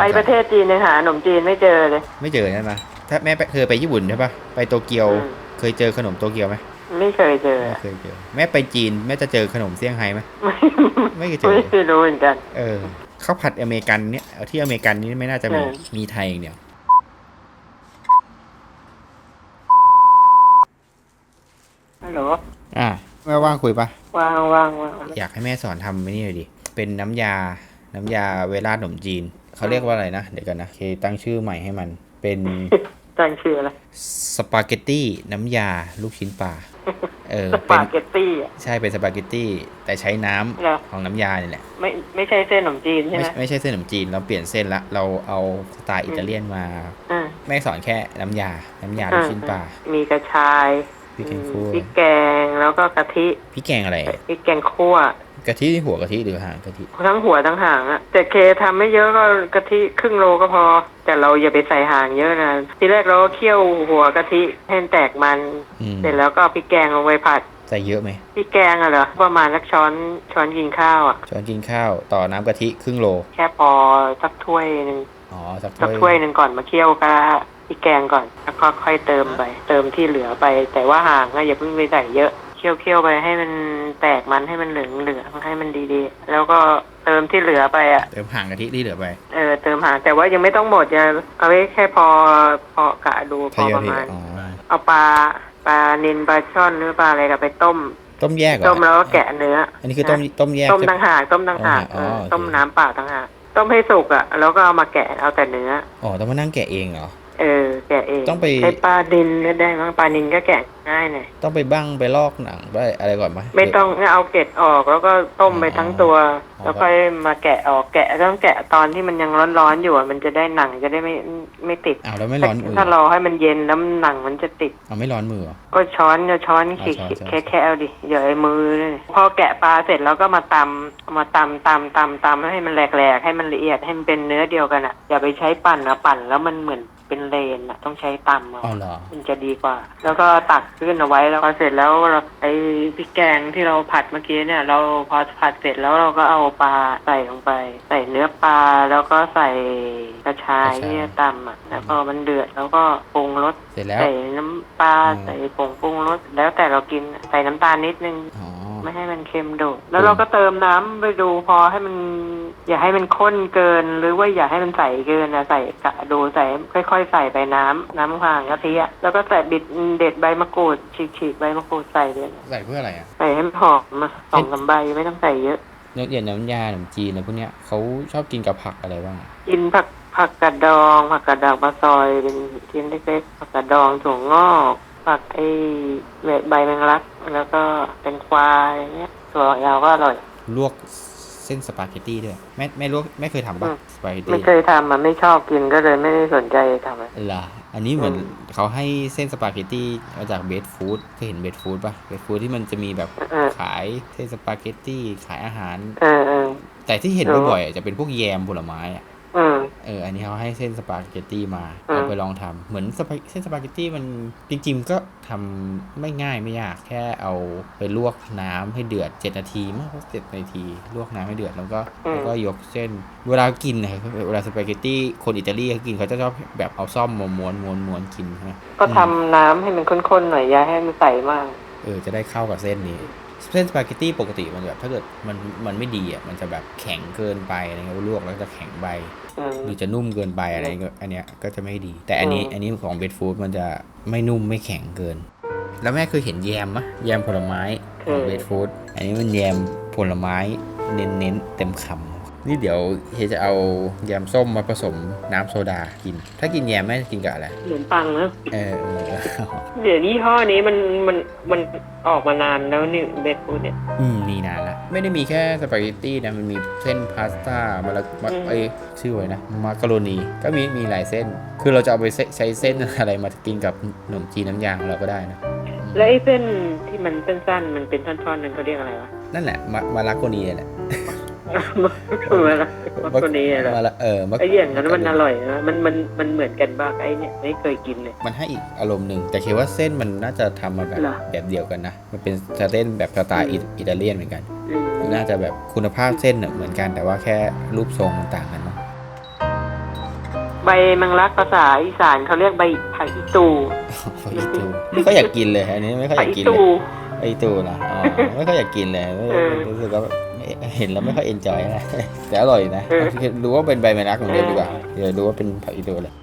ไปประเทศจีนยังหาขนมจีนไม่เจอเลย ไม่เจอใช่ไหมถ้าแม่ไปเคยไปญี่ปุ่นใช่ปะไปโตเกียว อืม เคยเจอขนมโตเกียวไหมไม่เคยเจอ ไม่เคยเจอ แม่ไปจีนแม่จะเจอขนมเซี่ยงไฮ้ไหม ไม่เคยเจอ ไม่รู้เหมือนกัน เออข้าวผัดอเมริกันเนี่ยเอาที่อเมริกันนี่ไม่น่าจะมี เออ มีไทยอย่างเดียว ฮัลโหลอะแม่ว่างคุยปะว่างว่างว่างอยากให้แม่สอนทำไอ้นี่หน่อยดิ เป็นน้ำยา น้ำยาเวลาขนมจีน เขาเรียกว่าอะไรนะ เดี๋ยวกันนะเคตั้งชื่อใหม่ให้มันเป็นตั้งชื่ออะไรสปาเกตตี้น้ำยาลูกชิ้นปลาเออสเป็ปานเกตตี้อะใช่เป็นสปาเกตตี้แต่ใช้น้ำเหรอของน้ำยาเนี่ยแหละไม่ไม่ใช่เส้นขนมจีนใช่ไม่ไหมไม่ใช่เส้นขนมจีนเราเปลี่ยนเส้นละเราเอาสไตล์อิตาเลียนมาอ่าแม่สอนแค่น้ำยา น้ำยาลูกชิ้นปลามีกระชาย พริกแกงคั่วพริกแกงแล้วก็กะทิพี่แกงอะไรพริกแกงคั่วกะทิที่หัวกะทิหรือหางกะทิทั้งหัวทั้งหางอะแต่เคทำไม่เยอะก็กะทิครึ่งโลก็พอ แต่เราอย่าไปใส่หางเยอะนะทีแรกเราก็เคี่ยวหัวกะทิให้มันแตกมันอืมเสร็จแล้วก็เอาพริกแกงลงไปผัดใส่เยอะไหมพริกแกงอะเหรอประมาณสักช้อนช้อนกินข้าวอะช้อนกินข้าวต่อน้ำกะทิครึ่งโล แค่พอสักถ้วยหนึ่งอ๋อสักสักถ้ถ้ววยยหนึ่งก่อนมาเคี่ยวกับพ ริกแกงก่อน แล้วก็ค่อยเติมไป เติมที่เหลือไป แต่ว่าห่างอะอย่าเพิ่งไปใส่เยอะ เคี่ยวเคี่ยวไปให้มันแตกมันให้มันเหลืองเหลืองให้มันดีๆ แล้วก็เติมที่เหลือไปอะเติมหางกะทิที่เหลือไป เออเติมหางแต่ว่ายังไม่ต้องหมดอย่าเอาไว้แค่พอพอกะดูพทอยอยประทีมาณอ๋อเอาปลาปลานินปลาช่อนหรือปลาอะไรกับไปต้มต้มแยกเหรอต้มแล้วก็แกะเนื้อ อันนี้คือต้มต้มแยก ต้มใช่ไหมต่างหากต้มต่างหากอ๋อเออโอเคต้มน้ำเปล่าต่างหากต้มให้สุกอะ แล้วก็เอามาแกะเอาแต่เนื้อ อ๋อ ต้องมานั่งแกะเองเหรอ เออ แกะเองต้องไป ใช้ปลาดินก็ได้มั้งปลานินก็แกะง่ายหน่อยต้องไปบ้างไปลอกหนังไปอะไรก่อนไหมไม่ต้องเอาเกล็ดออกแล้วก็ต้มไปทั้งตัวอ๋อแล้วค่อยมาแกะออกแกะต้องแกะตอนที่มันยังร้อนๆอยู่อะมันจะได้หนังจะได้ไม่ไม่ติดอ้าวแล้วไม่ร้อนมือถ้ารอให้มันเย็นแล้วหนังมันจะติดเอาไม่ร้อนมือเหรอ ก็ช้อนก็ช้อนอ๋อขีดช้อนขีดช้อนแค่แค่เอาดิอย่าไอ้มือเลยพอแกะปลาเสร็จแล้วก็มาตำเอามาตำตำตำตำให้มันแหลกๆให้มันละเอียดให้มันเป็นเนื้อเดียวกันอะอย่าไปใช้ปั่นนะปั่นแล้วมันเหมือน เป็นเลนอะต้องใช้ตำอ๋อเอาเหรอ มันจะดีกว่า แล้วก็ตักขึ้นเอาไว้แล้วพอเสร็จแล้วเราไอ้พริกแกงที่เราผัดเมื่อกี้เนี่ย เราพอผัดเสร็จแล้วเราก็เอาปลาใส่ลงไป ใส่เนื้อปลาแล้วก็ใส่กระชายกระชาย ที่ตำอะแล้วพอมันเดือดแล้วก็ปรุงรสเสร็จแล้ว ใส่น้ำปลาอืม ใส่ผงปรุงรสแล้วแต่เรากินใส่น้ำตาลนิดนึง อ๋อ ไม่ให้มันเค็มโดด แล้วเราก็เติมน้ำไปดูพอให้มัน อย่าให้มันข้นเกิน หรือว่าอย่าให้มันใสเกินนะใส่กะดูใส่ค่อยๆ ใส่ไปน้ำน้ำห่างกะทิอะแล้วก็ใส่บิดเด็ดใบมะกรูดฉีกๆใบมะกรูดใส่เลยใส่เพื่ออะไรอะใส่ให้มันหอมมาสองสามใบไม่ต้องใส่เยอะ เนื้ออย่างน้ำยาขนมจีนอะไรพวกเนี้ยเขาชอบกินกับผักอะไรบ้างกินผักผักกาดดองผักกาดดองมาซอยเป็นชิ้นเล็กๆผักกาดดองถั่วงอก ผักไอ้ใบแมงลัก แล้วก็เป็นควายเนี้ยถั่วยาวก็อร่อย ลวกเส้นสปาเกตตี้ด้วยแม่แม่ลวกไม่เคยทำอืป่ะมสปาเกตไม่ตี้เคยทำมันไม่ชอบกินก็เลยไม่ได้สนใจทำอะล่ะอันนี้เหมือนอืม เขาให้เส้นสปาเกตตี้มาจากเบสฟู้ดเคยเห็นเบสฟู้ดป่ะเบสฟู้ดที่มันจะมีแบบเออขายเส้นสปาเกตตี้ขายอาหาร เออเออ แต่ที่เห็นเออบ่อยๆอะจะเป็นพวกแยมผลไม้อะอืม เอออันนี้เขาให้เส้นสปาเกตตี้มาอืมเอาไปลองทำเหมือนสปาเส้นสปาเกตตี้มันจริงๆก็ทำไม่ง่ายไม่ยากแค่เอาไปลวกน้ำให้เดือด 7 นาทีมั้งเจ็ดนาที ลวกน้ำให้เดือดแล้วก็แล้วก็ยกเส้น เวลากินนะครับเวลาสปาเกตตี้คนอิตาลีเขากินเขาจะชอบแบบเอาซ่อมมาม้วนม้วนม้วนกินใช่ไหมก็ทำน้ำให้มันข้นๆหน่อยอย่าให้มันใสมากเออจะได้เข้ากับเส้นนี้ เส้นสปาเกตตี้ปกติมันแบบถ้าเกิดมันมันไม่ดีอะมันจะแบบแข็งเกินไปอะไรเงี้ยลวกแล้วจะแข็งใบอืมหรือจะนุ่มเกินไปอะไรก็อันเนี้ยก็จะไม่ดี แต่อันนี้อืมอันนี้ของเบดฟู้ดมันจะไม่นุ่มไม่แข็งเกิน แล้วแม่เคยเห็นแยมมะแยมผลไม้ของเบดฟู้ดอันนี้มันแยมผลไม้เน้นเน้นๆเต็มคำ นี่เดี๋ยวเฮยจะเอาแยมส้มมาผสมน้ำโซดากิน ถ้ากินแยมแม่จะกินกับอะไรเหมือนปังนะเออเออเดี๋ยวยี่ห้อนี้มันมันมันออกมานานแล้วนี่เบสฟูดเนี่ย อืมนี่นานละไม่ได้มีแค่สปาเกตตี้นะมันมีเส้นพาสต้ามาละมาอืมเอ้ยชื่อไว้นะมาการโรนีก็มีมีหลายเส้น คือเราจะเอาไปใช้ใช้เส้นอะไรมากินกับขนมจีนน้ำยาของเราก็ได้นะแล้วไอ้เส้นที่มันสั้นๆมันเป็นท่อนๆนั้นเขาเรียกอะไรวะนั่นแหละมามาลาโกนีแหละ คืออะไรมักคนนี้เหรอมาละเออมาไอ้อย่างนั้นมันอร่อยนะมันมันมันเหมือนกันบ้างไอ้เนี่ยไม่เคยกินเลยมันให้อีกอารมณ์หนึ่งแต่คิดว่าเส้นมันน่าจะทำมาแบบเหรอแบบเดียวกันนะมันเป็นสเต้นแบบสไตล์อิอิตาเลียนเหมือนกันอืมน่าจะแบบคุณภาพเส้นน่ะเหมือนกัน แต่ว่าแค่รูปทรงมันต่างกันเนาะใบมังลักภาษาอีสานเขาเรียกใบผักอีตูผักอีตูไม่ค่อยอยากกินเลยอันนี้ไม่ค่อยอผักยากอีกินเลตูย ผักอีตูนะอ๋อไม่ค่อยอยากกินเลยเออรู้สึกว่าไม่เห็นแล้วไม่ค่อยเอนจอยนะแต่อร่อยนะเออรู้ว่าเป็นใบแมนักเหมือนเดิมเออดีกว่าเดี๋ยวรู้ว่าเป็นผักอีตูเลย